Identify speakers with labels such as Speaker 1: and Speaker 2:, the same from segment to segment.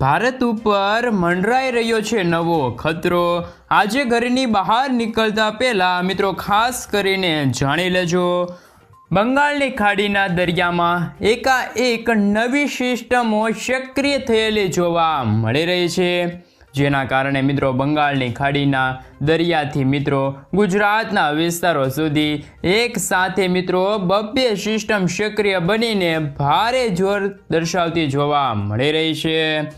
Speaker 1: ભારત ઉપર મંડરાઈ રહ્યો છે નવો ખતરો. આજે ઘરની બહાર નીકળતા પહેલા મિત્રો ખાસ કરીને જાણી લેજો. બંગાળની ખાડીના દરિયામાં એકાએક નવી સિસ્ટમો સક્રિય થયેલી જોવા મળી રહી છે. જેના કારણે મિત્રો બંગાળની ખાડીના દરિયાથી મિત્રો ગુજરાતના વિસ્તારો સુધી એક સાથે મિત્રો બબ્બે સિસ્ટમ સક્રિય બનીને ભારે જોર દર્શાવતી જોવા મળી રહી છે.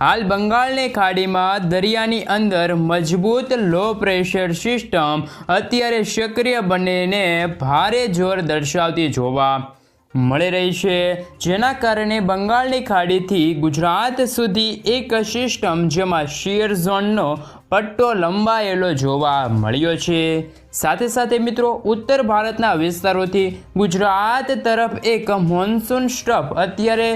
Speaker 1: હાલ બંગાળની ખાડીમાં દરિયાની અંદર મજબૂત લો પ્રેશર સિસ્ટમ અત્યારે સક્રિય બનીને ભારે જોર દર્શાવતી જોવા મળી રહી છે. જેના કારણે બંગાળની ખાડીથી ગુજરાત સુધી એક સિસ્ટમ જેમાં શિયર ઝોનનો પટ્ટો લંબાયેલો જોવા મળ્યો છે. સાથે સાથે મિત્રો, ઉત્તર ભારતના વિસ્તારોથી ગુજરાત તરફ એક મોન્સૂન સ્ટફ અત્યારે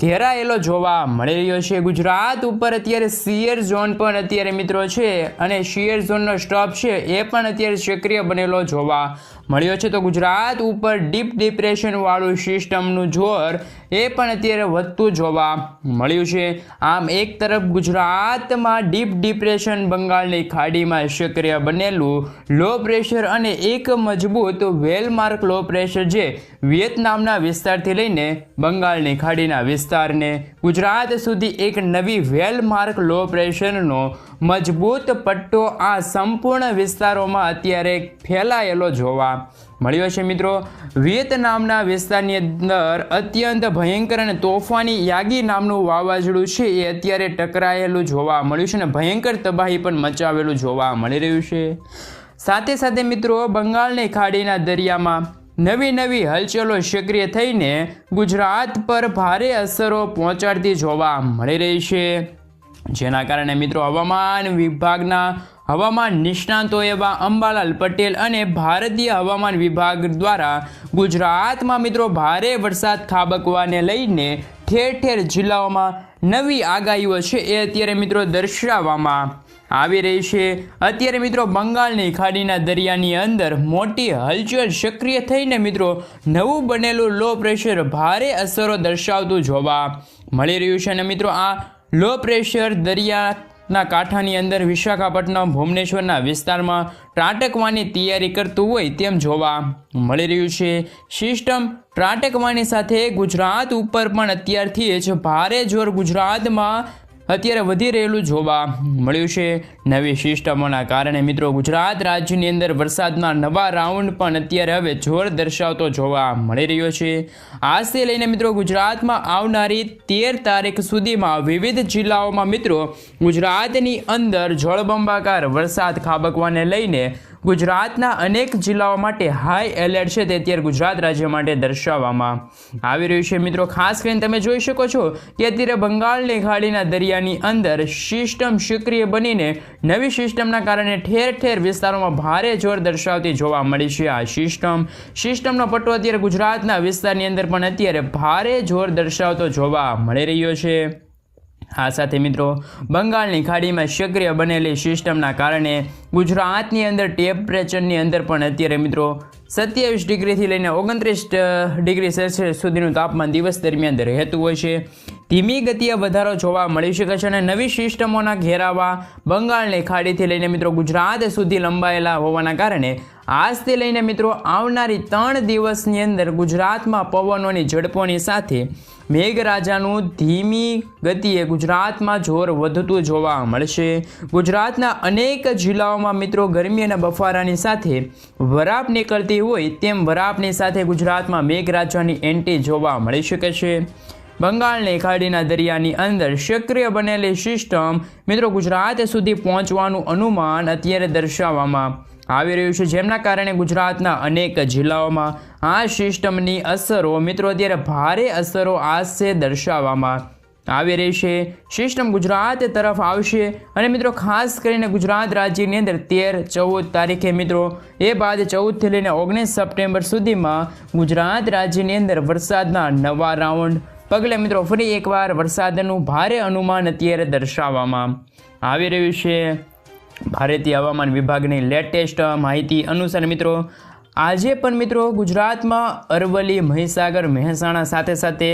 Speaker 1: ઘેરાયેલો જોવા મળી રહ્યો છે ગુજરાત ઉપર અત્યારે શિયર ઝોન પણ અત્યારે મિત્રો છે અને શિયર ઝોનનો સ્ટોપ છે એ પણ અત્યારે સક્રિય બનેલો જોવા મળ્યો છે. તો ગુજરાત ઉપર ડીપ ડિપ્રેશનવાળું સિસ્ટમનું જોર એ પણ અત્યારે વધતું જોવા મળ્યું છે. આમ એક તરફ ગુજરાતમાં ડીપ ડિપ્રેશન બંગાળની ખાડીમાં સક્રિય બનેલું લો પ્રેશર અને એક મજબૂત વેલમાર્ક લો પ્રેશર જે વિયેતનામના વિસ્તારથી લઈને બંગાળની ખાડીના વિસ્તારને ગુજરાત સુધી એક નવી વેલમાર્ક લો પ્રેશરનો મજબૂત પટ્ટો આ સંપૂર્ણ વિસ્તારોમાં અત્યારે ફેલાયેલો જોવા મળ્યો છે મિત્રો. વિયેતનામના વિસ્તારની અંદર અત્યંત ભયંકર અને તોફાની યાગી નામનું વાવાઝોડું છે એ અત્યારે ટકરાયેલું જોવા મળ્યું છે અને ભયંકર તબાહી પણ મચાવેલું જોવા મળી રહ્યું છે. સાથે સાથે મિત્રો, બંગાળની ખાડીના દરિયામાં નવી નવી હલચલો સક્રિય થઈને ગુજરાત પર ભારે અસરો પહોંચાડતી જોવા મળી રહી છે. જેના કારણે મિત્રો, હવામાન વિભાગના હવામાન નિષ્ણાતો એવા અંબાલાલ પટેલ અને ભારતીય હવામાન વિભાગ દ્વારા ગુજરાતમાં મિત્રો ભારે વરસાદ ખાબકવાને લઈને ઠેર ઠેર જિલ્લાઓમાં નવી આગાહીઓ છે એ અત્યારે મિત્રો દર્શાવવામાં આવી રહી છે. અત્યારે મિત્રો બંગાળની ખાડીના દરિયાની અંદર મોટી હલચલ સક્રિય થઈને મિત્રો નવું બનેલું લો પ્રેશર ભારે અસરો દર્શાવતું જોવા મળી રહ્યું છે અને મિત્રો આ લો પ્રેશર દરિયાના કાંઠાની અંદર વિશાખાપટ્ટનમ, ભુવનેશ્વરના વિસ્તારમાં ત્રાટકવાની તૈયારી કરતું હોય તેમ જોવા મળી રહ્યું છે. સિસ્ટમ ત્રાટકવાની સાથે ગુજરાત ઉપર પણ અત્યારથી જ ભારે જોર ગુજરાતમાં અત્યારે વધી રહેલું જોવા મળ્યું છે. નવી સિસ્ટમોના કારણે મિત્રો ગુજરાત રાજ્યની અંદર વરસાદના નવા રાઉન્ડ પણ અત્યારે હવે જોર દર્શાવતો જોવા મળી રહ્યો છે. આજથી લઈને મિત્રો ગુજરાતમાં આવનારી તેર તારીખ સુધીમાં વિવિધ જિલ્લાઓમાં મિત્રો ગુજરાતની અંદર જળબંબાકાર વરસાદ ખાબકવાને લઈને ગુજરાતના અનેક જિલ્લાઓ માટે હાઈ એલર્ટ છે તે અત્યારે ગુજરાત રાજ્ય માટે દર્શાવવામાં આવી રહ્યું છે. મિત્રો, ખાસ કરીને તમે જોઈ શકો છો કે અત્યારે બંગાળની ખાડીના દરિયાની અંદર સિસ્ટમ સક્રિય બનીને નવી સિસ્ટમના કારણે ઠેર ઠેર વિસ્તારોમાં ભારે જોર દર્શાવતી જોવા મળી છે આ સિસ્ટમ સિસ્ટમનો પટ્ટો અત્યારે ગુજરાતના વિસ્તારની અંદર પણ અત્યારે ભારે જોર દર્શાવતો જોવા મળી રહ્યો છે. આ સાથે મિત્રો, બંગાળની ખાડીમાં સક્રિય બનેલી સિસ્ટમના કારણે ગુજરાતની અંદર ટેમ્પરેચરની અંદર પણ અત્યારે મિત્રો સત્યાવીસ ડિગ્રીથી લઈને ઓગણત્રીસ ડિગ્રી સેલ્સિયસ સુધીનું તાપમાન દિવસ દરમિયાન રહેતું હોય છે. ધીમી ગતિએ વધારો જોવા મળી શકે છે અને નવી સિસ્ટમોના ઘેરાવા બંગાળની ખાડીથી લઈને મિત્રો ગુજરાત સુધી લંબાયેલા હોવાના કારણે આજથી લઈને મિત્રો, આવનારી ત્રણ દિવસની અંદર ગુજરાતમાં પવનોની ઝડપોની સાથે મેઘરાજાનું ધીમી ગતિએ ગુજરાતમાં જોર વધતું જોવા મળશે. ગુજરાતના અનેક જિલ્લાઓમાં મિત્રો, ગરમી અને બફારાની સાથે વરાપ નીકળતી હોય તેમ વરાપની સાથે ગુજરાતમાં મેઘરાજાની એન્ટી જોવા મળી શકે છે. બંગાળની ખાડીના દરિયાની અંદર સક્રિય બનેલી સિસ્ટમ મિત્રો, ગુજરાત સુધી પહોંચવાનું અનુમાન અત્યારે દર્શાવવામાં આવી રહ્યું છે. જેમના કારણે ગુજરાતના અનેક જિલ્લાઓમાં આ સિસ્ટમની અસરો, મિત્રો, અત્યારે ભારે અસરો આશે દર્શાવવામાં આવી રહી છે. સિસ્ટમ ગુજરાત તરફ આવશે અને મિત્રો, ખાસ કરીને ગુજરાત રાજ્યની અંદર તેર, ચૌદ તારીખે, મિત્રો, એ બાદ ચૌદથી લઈને ઓગણીસ સપ્ટેમ્બર સુધીમાં ગુજરાત રાજ્યની અંદર વરસાદના નવા રાઉન્ડ પગલે, મિત્રો, ફરી એકવાર વરસાદનું ભારે અનુમાન અત્યારે દર્શાવવામાં આવી રહ્યું છે. ભારતીય હવામાન વિભાગની લેટેસ્ટ માહિતી અનુસાર મિત્રો, આજે પણ મિત્રો ગુજરાતમાં અરવલ્લી, મહીસાગર, મહેસાણા સાથે સાથે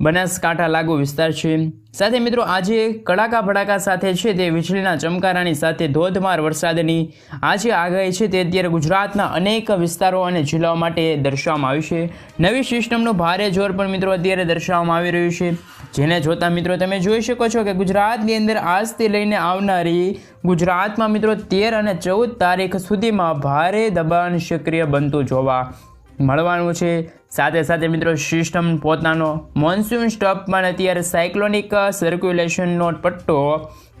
Speaker 1: બનાસકાંઠા લાગુ વિસ્તાર છે. સાથે મિત્રો, આજે કડાકા ભડાકા સાથે છે તે વીજળીના ચમકારાની સાથે ધોધમાર વરસાદની આજે આગાહી છે તે અત્યારે ગુજરાતના અનેક વિસ્તારો અને જિલ્લાઓ માટે દર્શાવવામાં આવ્યું છે. નવી સિસ્ટમનું ભારે જોર પણ મિત્રો અત્યારે દર્શાવવામાં આવી રહ્યું છે. જેને જોતા મિત્રો તમે જોઈ શકો છો કે ગુજરાતની અંદર આજથી લઈને આવનારી ગુજરાતમાં મિત્રો તેર અને ચૌદ તારીખ સુધીમાં ભારે દબાણ સક્રિય બનતું જોવા મળવાનું છે. સાથે સાથે મિત્રો સિસ્ટમ પોતાનો મોન્સૂન સ્ટોપ પણ અત્યારે સાયક્લોનિક સર્ક્યુલેશનનો પટ્ટો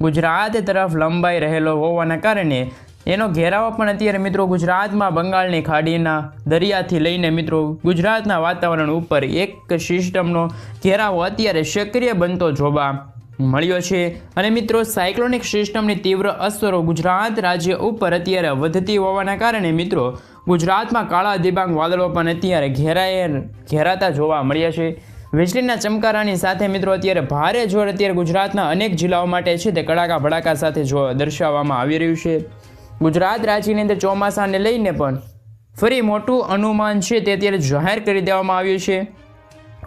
Speaker 1: ગુજરાત તરફ લંબાઈ રહેલો હોવાના કારણે એનો ઘેરાવો પણ અત્યારે મિત્રો ગુજરાતમાં બંગાળની ખાડીના દરિયાથી લઈને મિત્રો ગુજરાતના વાતાવરણ ઉપર એક સિસ્ટમનો ઘેરાવો અત્યારે સક્રિય બનતો જોવા મળ્યો છે. અને મિત્રો સાયક્લોનિક સિસ્ટમની તીવ્ર અસરો ગુજરાત રાજ્ય ઉપર અત્યારે વધતી હોવાના કારણે મિત્રો ગુજરાતમાં કાળા દિબાંગ વાદળો પણ અત્યારે ઘેરાય ઘેરાતા જોવા મળ્યા છે. વીજળીના ચમકારાની સાથે મિત્રો અત્યારે ભારે જોર અત્યારે ગુજરાતના અનેક જિલ્લાઓ માટે છે તે કડાકા ભડાકા સાથે જો દર્શાવવામાં આવી રહ્યું છે. ગુજરાત રાજ્યની અંદર ચોમાસાને લઈને પણ ફરી મોટું અનુમાન છે તે અત્યારે જાહેર કરી દેવામાં આવ્યું છે.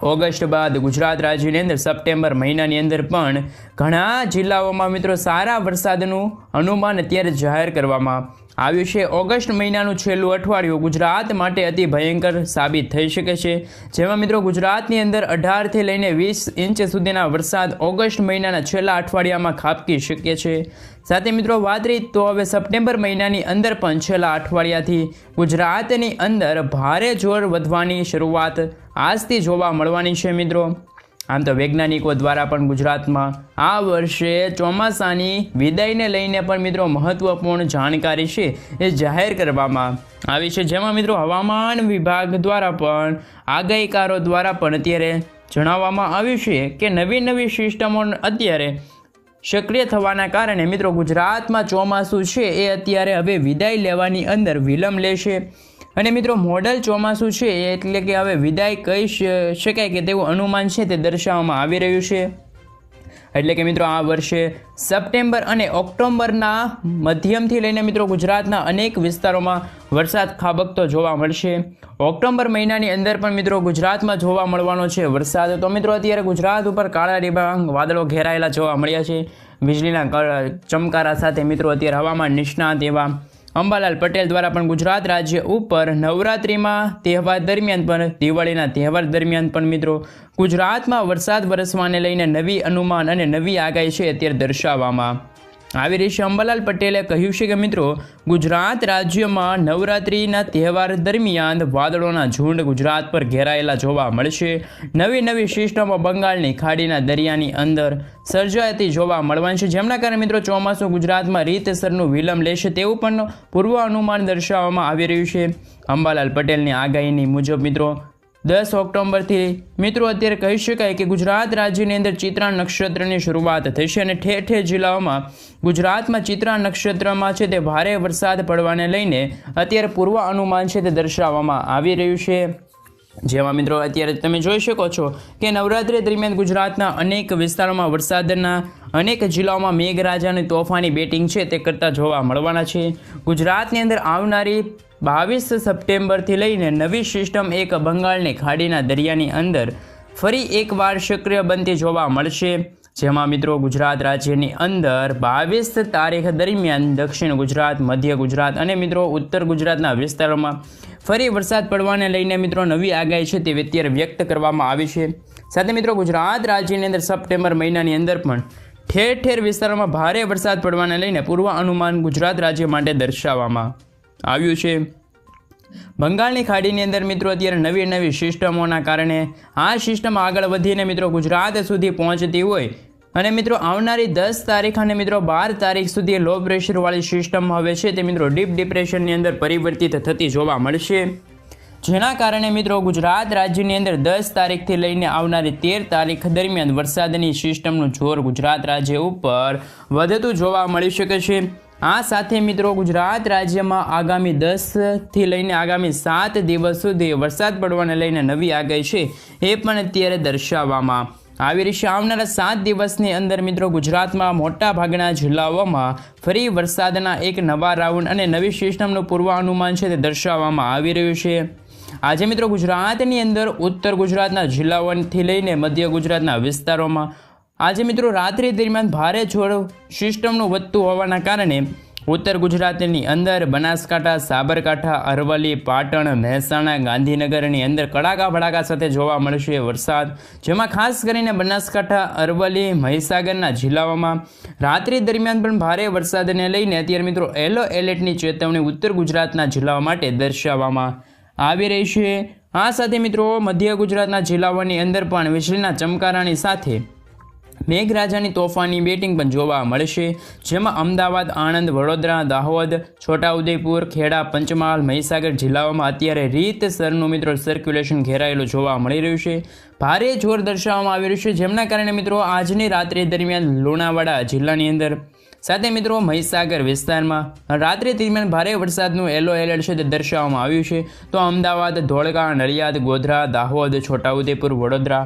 Speaker 1: ઓગસ્ટ બાદ ગુજરાત રાજ્યની અંદર સપ્ટેમ્બર મહિનાની અંદર પણ ઘણા જિલ્લાઓમાં મિત્રો સારા વરસાદનું અનુમાન અત્યારે જાહેર કરવામાં આવ્યું છે. ઓગસ્ટ મહિનાનું છેલ્લું અઠવાડિયું ગુજરાત માટે અતિ ભયંકર સાબિત થઈ શકે છે. જેમાં મિત્રો ગુજરાતની અંદર અઢારથી લઈને વીસ ઇંચ સુધીના વરસાદ ઓગસ્ટ મહિનાના છેલ્લા અઠવાડિયામાં ખાબકી શકે છે. સાથે મિત્રો વાત રહી તો હવે સપ્ટેમ્બર મહિનાની અંદર પણ છેલ્લા અઠવાડિયાથી ગુજરાતની અંદર ભારે જોર વધવાની શરૂઆત આજથી જોવા મળવાની છે મિત્રો. આમ તો વૈજ્ઞાનિકો દ્વારા પણ ગુજરાતમાં આ વર્ષે ચોમાસાની વિદાયને લઈને પણ મિત્રો મહત્વપૂર્ણ જાણકારી છે એ જાહેર કરવામાં આવી છે. જેમાં મિત્રો હવામાન વિભાગ દ્વારા પણ આગાહીકારો દ્વારા પણ અત્યારે જણાવવામાં આવ્યું છે કે નવી નવી સિસ્ટમો અત્યારે સક્રિય થવાના કારણે મિત્રો ગુજરાતમાં ચોમાસું છે એ અત્યારે હવે વિદાય લેવાની અંદર વિલંબ લેશે. અને મિત્રો, મોડલ ચોમાસું છે, એટલે કે હવે વિદાય કહી શકાય કે તેવું અનુમાન છે તે દર્શાવવામાં આવી રહ્યું છે. એટલે કે મિત્રો, આ વર્ષે સપ્ટેમ્બર અને ઓક્ટોબરના મધ્યમથી લઈને મિત્રો, ગુજરાતના અનેક વિસ્તારોમાં વરસાદ ખાબકતો જોવા મળશે. ઓક્ટોબર મહિનાની અંદર પણ મિત્રો, ગુજરાતમાં જોવા મળવાનો છે વરસાદ. તો મિત્રો, અત્યારે ગુજરાત ઉપર કાળા ડિબાંગ વાદળો ઘેરાયેલા જોવા મળ્યા છે. વીજળીના ચમકારા સાથે મિત્રો, અત્યારે હવામાન નિષ્ણાત એવા અંબાલાલ પટેલ દ્વારા પણ ગુજરાત રાજ્ય ઉપર નવરાત્રિમાં તહેવાર દરમિયાન પણ, દિવાળીના તહેવાર દરમિયાન પણ મિત્રો, ગુજરાતમાં વરસાદ વરસવાને લઈને નવી અનુમાન અને નવી આગાહી છે અત્યારે દર્શાવવામાં. આવી રીતે અંબાલાલ પટેલે કહ્યું છે કે મિત્રો, ગુજરાત રાજ્યમાં નવરાત્રિના તહેવાર દરમિયાન વાદળોના ઝુંડ ગુજરાત પર ઘેરાયેલા જોવા મળશે. નવી નવી સિસ્ટમો બંગાળની ખાડીના દરિયાની અંદર સર્જાતી જોવા મળવાની છે. જેમના કારણે મિત્રો ચોમાસું ગુજરાતમાં રીતસરનું વિલંબ લેશે તેવું પણ પૂર્વ અનુમાન દર્શાવવામાં આવી રહ્યું છે. અંબાલાલ પટેલની આગાહીની મુજબ મિત્રો દસ ઓક્ટોબરથી મિત્રો અત્યારે કહી શકાય કે ગુજરાત રાજ્યની અંદર ચિત્રા નક્ષત્રની શરૂઆત થશે અને ઠેર ઠેર જિલ્લાઓમાં ગુજરાતમાં ચિત્રા નક્ષત્રમાં છે તે ભારે વરસાદ પડવાને લઈને અત્યારે પૂર્વ અનુમાન છે તે દર્શાવવામાં આવી રહ્યું છે. જેમાં મિત્રો અત્યારે તમે જોઈ શકો છો કે નવરાત્રિ દરમિયાન ગુજરાતના અનેક વિસ્તારોમાં વરસાદના અનેક જિલ્લાઓમાં મેઘરાજાની તોફાની બેટિંગ છે તે કરતા જોવા મળવાના છે. ગુજરાતની અંદર આવનારી બાવીસ સપ્ટેમ્બરથી લઈને નવી સિસ્ટમ એક બંગાળની ખાડીના દરિયાની અંદર ફરી એકવાર સક્રિય બનતી જોવા મળશે. જેમાં મિત્રો ગુજરાત રાજ્યની અંદર બાવીસ તારીખ દરમિયાન દક્ષિણ ગુજરાત, મધ્ય ગુજરાત અને મિત્રો ઉત્તર ગુજરાતના વિસ્તારોમાં ફરી વરસાદ પડવાને લઈને મિત્રો નવી આગાહી છે તે અત્યારે વ્યક્ત કરવામાં આવી છે. સાથે મિત્રો ગુજરાત રાજ્યની અંદર સપ્ટેમ્બર મહિનાની અંદર પણ ઠેર ઠેર વિસ્તારોમાં ભારે વરસાદ પડવાને લઈને પૂર્વ અનુમાન ગુજરાત રાજ્ય માટે દર્શાવવામાં આવ્યું છે. બંગાળની ખાડીની અંદર મિત્રો અત્યારે નવી નવી સિસ્ટમોના કારણે આ સિસ્ટમ આગળ વધીને મિત્રો ગુજરાત સુધી પહોંચતી હોય. અને મિત્રો આવનારી દસ તારીખ અને મિત્રો બાર તારીખ સુધી લો પ્રેશરવાળી સિસ્ટમ હવે છે તે મિત્રો ડીપ ડિપ્રેશનની અંદર પરિવર્તિત થતી જોવા મળશે. જેના કારણે મિત્રો ગુજરાત રાજ્યની અંદર દસ તારીખથી લઈને આવનારી તેર તારીખ દરમિયાન વરસાદની સિસ્ટમનું જોર ગુજરાત રાજ્ય ઉપર વધતું જોવા મળી શકે છે. આ સાથે મિત્રો, ગુજરાત રાજ્યમાં આગામી દસથી લઈને આગામી સાત દિવસ સુધી વરસાદ પડવાને લઈને નવી આગાહી છે એ પણ અત્યારે દર્શાવવામાં આવી છે. આવનારા સાત દિવસની અંદર મિત્રો, ગુજરાતમાં મોટા ભાગના જિલ્લાઓમાં ફરી વરસાદના એક નવા રાઉન્ડ અને નવી સિસ્ટમનું પૂર્વાનુમાન છે તે દર્શાવવામાં આવી રહ્યું છે. આજે મિત્રો, ગુજરાતની અંદર ઉત્તર ગુજરાતના જિલ્લાઓથી લઈને મધ્ય ગુજરાતના વિસ્તારોમાં આજે મિત્રો રાત્રિ દરમિયાન ભારે જોર સિસ્ટમનું વધતું હોવાના કારણે ઉત્તર ગુજરાતની અંદર બનાસકાંઠા, સાબરકાંઠા, અરવલ્લી, પાટણ, મહેસાણા, ગાંધીનગરની અંદર કડાકા ભડાકા સાથે જોવા મળશે વરસાદ. જેમાં ખાસ કરીને બનાસકાંઠા, અરવલ્લી, મહીસાગરના જિલ્લાઓમાં રાત્રિ દરમિયાન પણ ભારે વરસાદને લઈને અત્યારે મિત્રો એલો એલર્ટની ચેતવણી ઉત્તર ગુજરાતના જિલ્લાઓ માટે દર્શાવવામાં આવી રહી છે. આ સાથે મિત્રો મધ્ય ગુજરાતના જિલ્લાઓની અંદર પણ વીજળીના ચમકારાની સાથે મેઘરાજાની તોફાની બેટિંગ પણ જોવા મળશે, જેમાં અમદાવાદ, આણંદ, વડોદરા, દાહોદ, છોટાઉદેપુર, ખેડા, પંચમહાલ, મહીસાગર જિલ્લાઓમાં અત્યારે રીતસરનું મિત્રો સર્ક્યુલેશન ઘેરાયેલું જોવા મળી રહ્યું છે. ભારે જોર દર્શાવવામાં આવી રહ્યું છે, જેમના કારણે મિત્રો આજની રાત્રિ દરમિયાન લુણાવાડા જિલ્લાની અંદર, સાથે મિત્રો મહીસાગર વિસ્તારમાં, રાત્રિ દરમિયાન ભારે વરસાદનું યલો એલર્ટ છે તે દર્શાવવામાં આવ્યું છે. તો અમદાવાદ, ધોળકા, નડિયાદ, ગોધરા, દાહોદ, છોટાઉદેપુર, વડોદરા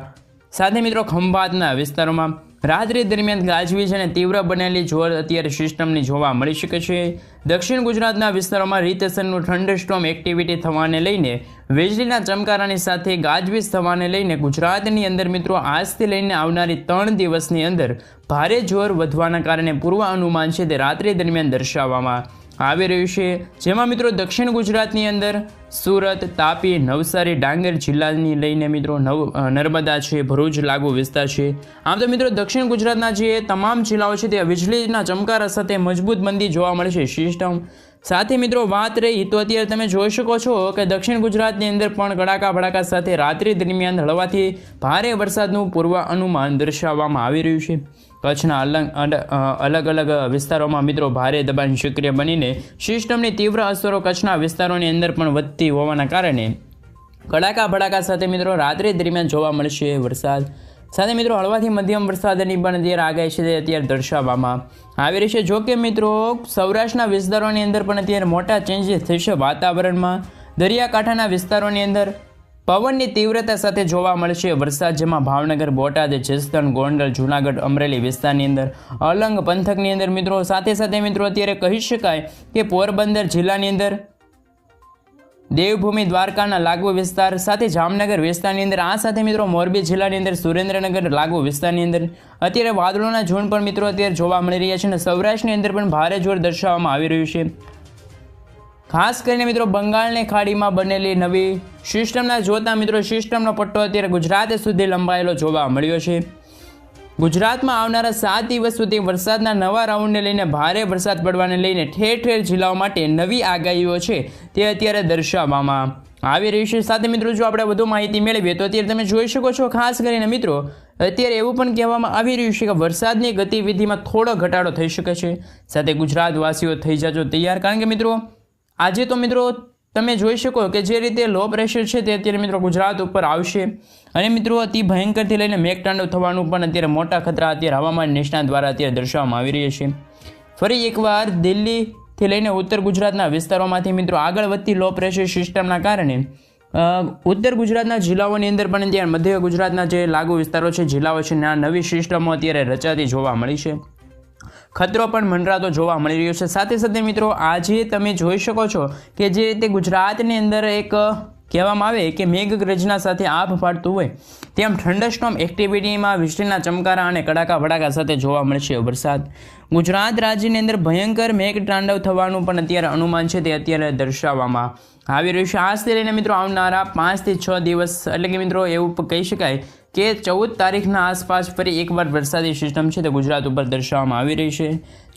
Speaker 1: સાથે મિત્રો ખંભાતના વિસ્તારોમાં રાત્રિ દરમિયાન ગાજવીજ અને તીવ્ર બનેલી જોર અત્યારે સિસ્ટમની જોવા મળી શકે છે. દક્ષિણ ગુજરાતના વિસ્તારોમાં રીતસરનું થંડરસ્ટોમ એક્ટિવિટી થવાને લઈને વીજળીના ચમકારાની સાથે ગાજવીજ થવાને લઈને ગુજરાતની અંદર મિત્રો આજથી લઈને આવનારી ત્રણ દિવસની અંદર ભારે જોર વધવાના કારણે પૂર્વ અનુમાન છે તે રાત્રિ દરમિયાન દર્શાવવામાં આવી રહ્યું છે. જેમાં મિત્રો દક્ષિણ ગુજરાતની અંદર સુરત, તાપી, નવસારી, ડાંગર જિલ્લાની લઈને મિત્રો નવ નર્મદા છે, ભરૂચ લાગુ વિસ્તાર છે. આમ તો મિત્રો દક્ષિણ ગુજરાતના જે તમામ જિલ્લાઓ છે તે વીજળીના ચમકારા સાથે મજબૂત બંદી જોવા મળશે સિસ્ટમ સાથે મિત્રો વાત રહી તો અત્યારે તમે જોઈ શકો છો કે દક્ષિણ ગુજરાતની અંદર પણ કડાકા ભડાકા સાથે રાત્રિ દરમિયાન હળવાથી ભારે વરસાદનું પૂર્વ અનુમાન દર્શાવવામાં આવી રહ્યું છે. કચ્છના અલગ અલગ અલગ વિસ્તારોમાં મિત્રો ભારે દબાણ સક્રિય બનીને સિસ્ટમની તીવ્ર અસરો કચ્છના વિસ્તારોની અંદર પણ વધતી હોવાના કારણે કડાકા ભડાકા સાથે મિત્રો રાત્રિ દરમિયાન જોવા મળશે વરસાદ. સાથે મિત્રો હળવાથી મધ્યમ વરસાદની પણ અત્યારે આગાહી છે તે અત્યારે દર્શાવવામાં આવી રહી છે. જો મિત્રો સૌરાષ્ટ્રના વિસ્તારોની અંદર પણ અત્યારે મોટા ચેન્જીસ થશે વાતાવરણમાં. દરિયાકાંઠાના વિસ્તારોની અંદર પવનની તીવ્રતા સાથે જોવા મળશે. વરસાદ, જેમાં ભાવનગર, બોટાદ, જસદણ, ગોંડલ, જૂનાગઢ, અમરેલી વિસ્તારની અંદર અલંગ પંથકની અંદર મિત્રો, સાથે સાથે મિત્રો, અત્યારે કહી શકાય કે પોરબંદર જિલ્લાની અંદર દેવભૂમિ, દ્વારકાના લાગુ વિસ્તાર સાથે જામનગર વિસ્તારની અંદર, આ સાથે મિત્રો, મોરબી જિલ્લાની અંદર સુરેન્દ્રનગર લાગુ વિસ્તારની અંદર અત્યારે વાદળોના ઝૂંડ પણ મિત્રો, અત્યારે જોવા મળી રહ્યા છે અને સૌરાષ્ટ્રની અંદર પણ ભારે જોર દર્શાવવામાં આવી રહ્યું છે. ખાસ કરીને મિત્રો, બંગાળની ખાડીમાં બનેલી નવી સિસ્ટમના જોતા મિત્રો સિસ્ટમનો પટ્ટો અત્યારે ગુજરાત સુધી લંબાયેલો જોવા મળ્યો છે. ગુજરાતમાં આવનારા સાત દિવસ સુધી વરસાદના નવા રાઉન્ડને લઈને ભારે વરસાદ પડવાને લઈને ઠેર ઠેર જિલ્લાઓ માટે નવી આગાહીઓ છે તે અત્યારે દર્શાવવામાં આવી રહી છે. સાથે મિત્રો જો આપણે વધુ માહિતી મેળવીએ તો અત્યારે તમે જોઈ શકો છો, ખાસ કરીને મિત્રો અત્યારે એવું પણ કહેવામાં આવી રહ્યું છે કે વરસાદની ગતિવિધિમાં થોડો ઘટાડો થઈ શકે છે. સાથે ગુજરાતવાસીઓ થઈ જાજો તૈયાર. કારણ કે મિત્રો આજે તો મિત્રો તમે જોઈ શકો કે જે રીતે લો પ્રેશર છે તે અત્યારે મિત્રો ગુજરાત ઉપર આવશે. અને મિત્રો અતિ ભયંકરથી લઈને મેઘતાંડવ થવાનું પણ અત્યારે મોટા ખતરા અત્યારે હવામાન નિષ્ણાત દ્વારા અત્યારે દર્શાવવામાં આવી રહ્યા છે. ફરી એકવાર દિલ્હીથી લઈને ઉત્તર ગુજરાતના વિસ્તારોમાંથી મિત્રો આગળ વધતી લો પ્રેશર સિસ્ટમના કારણે ઉત્તર ગુજરાતના જિલ્લાઓની અંદર પણ અત્યારે મધ્ય ગુજરાતના જે લાગુ વિસ્તારો છે, જિલ્લાઓ છે, ત્યાં નવી સિસ્ટમો અત્યારે રચાતી જોવા મળી છે. ખતરો પણ મંડરાતો જોવા મળી રહ્યો છે. સાથે સાથે મિત્રો, આજે તમે જોઈ શકો છો કે જે રીતે ગુજરાતની અંદર એક કહેવામાં આવે કે મેઘગર્જના સાથે આભ ફાટતું હોય, તેમ થંડરસ્ટોમ એક્ટિવિટીમાં વીજળીના ચમકારા અને કડાકા ભડાકા સાથે જોવા મળશે વરસાદ. ગુજરાત રાજ્યની અંદર ભયંકર મેઘ તાંડવ થવાનું પણ અત્યારે અનુમાન છે, તે અત્યારે દર્શાવવામાં આવી રહ્યું છે. આજથી લઈને મિત્રો, આવનારા પાંચથી છ દિવસ, એટલે કે મિત્રો, એવું કહી શકાય કે ચૌદ તારીખના આસપાસ ફરી એકવાર વરસાદી સિસ્ટમ છે તે ગુજરાત ઉપર દર્શાવવામાં આવી રહી છે.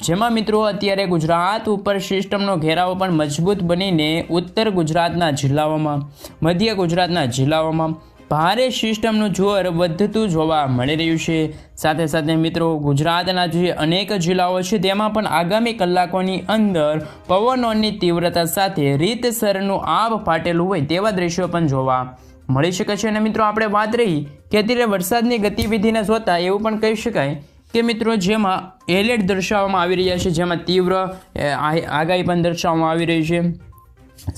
Speaker 1: જેમાં મિત્રો અત્યારે ગુજરાત ઉપર સિસ્ટમનો ઘેરાવો પણ મજબૂત બનીને ઉત્તર ગુજરાતના જિલ્લાઓમાં, મધ્ય ગુજરાતના જિલ્લાઓમાં ભારે સિસ્ટમનું જોર વધતું જોવા મળી રહ્યું છે. સાથે સાથે મિત્રો ગુજરાતના જે અનેક જિલ્લાઓ છે તેમાં પણ આગામી કલાકોની અંદર પવનોની તીવ્રતા સાથે રીતસરનું આબ ફાટેલું હોય તેવા દ્રશ્યો પણ જોવા મળી શકે છે અને મિત્રો આપણે વાત રહી કે અત્યારે વરસાદની ગતિવિધિને જોતા એવું પણ કહી શકાય કે મિત્રો જેમાં એલર્ટ દર્શાવવામાં આવી રહ્યા છે, જેમાં તીવ્ર આગાહી પણ દર્શાવવામાં આવી રહી છે.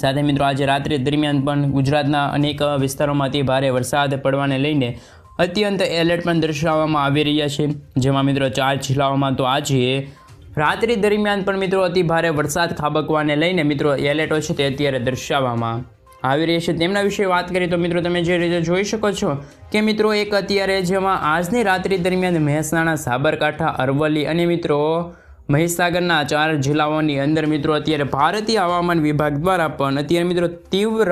Speaker 1: સાથે મિત્રો આજે રાત્રે દરમિયાન પણ ગુજરાતના અનેક વિસ્તારોમાંથી ભારે વરસાદ પડવાને લઈને અત્યંત એલર્ટ પણ દર્શાવવામાં આવી રહ્યા છે. જેમાં મિત્રો ચાર જિલ્લાઓમાં તો આજે રાત્રિ દરમિયાન પણ મિત્રો અતિ ભારે વરસાદ ખાબકવાને લઈને મિત્રો એલર્ટો છે તે અત્યારે દર્શાવવામાં આવી રહી છે. તેમના વિશે વાત કરીએ તો મિત્રો તમે જે રીતે જોઈ શકો છો કે મિત્રો એક અત્યારે જેમાં આજની રાત્રિ દરમિયાન મહેસાણા, સાબરકાંઠા, અરવલ્લી અને મિત્રો મહીસાગરના ચાર જિલ્લાઓની અંદર મિત્રો અત્યારે ભારતીય હવામાન વિભાગ દ્વારા પણ અત્યારે મિત્રો તીવ્ર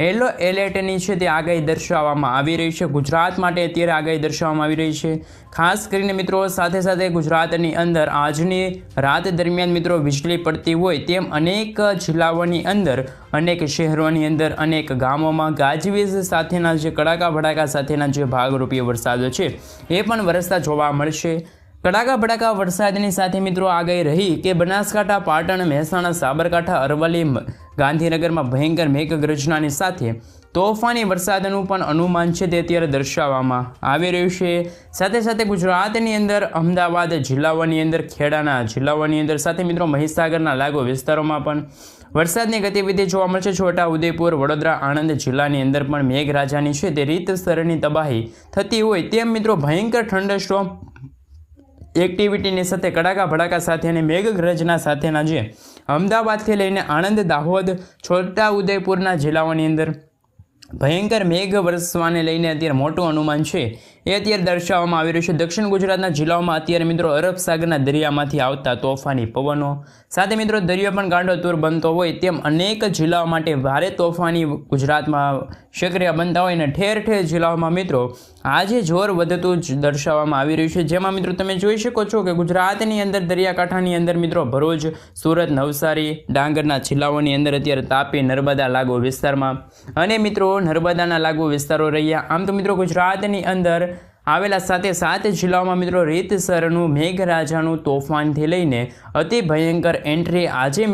Speaker 1: યલો એલર્ટની છે તે આગાહી દર્શાવવામાં આવી રહી છે. ગુજરાત માટે અત્યારે આગાહી દર્શાવવામાં આવી રહી છે. ખાસ કરીને મિત્રો સાથે સાથે ગુજરાતની અંદર આજની રાત દરમિયાન મિત્રો વીજળી પડતી હોય તેમ અનેક જિલ્લાઓની અંદર, અનેક શહેરોની અંદર, અનેક ગામોમાં ગાજવીજ સાથેના જે કડાકા ભડાકા સાથેના જે ભાગરૂપી વરસાદ છે, એ પણ વરસતા જોવા મળશે. કડાકા ભડાકા વરસાદની સાથે મિત્રો આગાહી રહી કે બનાસકાંઠા, પાટણ, મહેસાણા, સાબરકાંઠા, અરવલ્લી ગાંધીનગરમાં ભયંકર મેઘગર્જનાની સાથે તોફાની વરસાદનું પણ અનુમાન છે તે અત્યારે દર્શાવવામાં આવી રહ્યું છે. સાથે સાથે ગુજરાતની અંદર, અમદાવાદ જિલ્લાઓની અંદર, ખેડાના જિલ્લાઓની અંદર સાથે મિત્રો મહીસાગરના લાગુ વિસ્તારોમાં પણ વરસાદની ગતિવિધિ જોવા મળશે છોટા ઉદેપુર, વડોદરા, આણંદ જિલ્લાની અંદર પણ મેઘરાજાની છે તે રીતસરની તબાહી થતી હોય તેમ મિત્રો ભયંકર ઠંડસ્ટોમ એક્ટિવિટીની સાથે કડાકા ભડાકા સાથે અને મેઘગર્જના સાથેના જે અમદાવાદથી લઈને આણંદ, દાહોદ, છોટા ઉદયપુરના જિલ્લાઓની અંદર ભયંકર મેઘ વરસવાને લઈને અત્યારે મોટું અનુમાન છે. એ અત્યારે દર્શાવવામાં આવી રહ્યું છે. દક્ષિણ ગુજરાતના જિલ્લાઓમાં અત્યારે મિત્રો અરબ સાગરના દરિયામાંથી આવતા તોફાની પવનો. સાથે મિત્રો દરિયો પણ ગાંડો તૂર બનતો હોય તેમ અનેક જિલ્લાઓ માટે ભારે તોફાની ગુજરાતમાં સક્રિય બનતા હોય અને ઠેર ઠેર જિલ્લાઓમાં મિત્રો આજે જોર વધતું જ દર્શાવવામાં આવી રહ્યું છે. જેમાં મિત્રો તમે જોઈ શકો છો કે ગુજરાતની અંદર, દરિયાકાંઠાની અંદર મિત્રો ભરૂચ, સુરત, નવસારી, ડાંગરના જિલ્લાઓની અંદર અત્યારે તાપી, નર્મદા લાગુ વિસ્તારમાં. અને મિત્રો નર્મદાના લાગુ વિસ્તારો રહ્યા. આમ તો મિત્રો ગુજરાતની અંદર આવેલા સાથે સાત જિલ્લાઓમાં મિત્રો રીતસરનું મેઘરાજાનું તોફાનથી લઈને અતિ ભયંકર એન્ટ્રી. આજે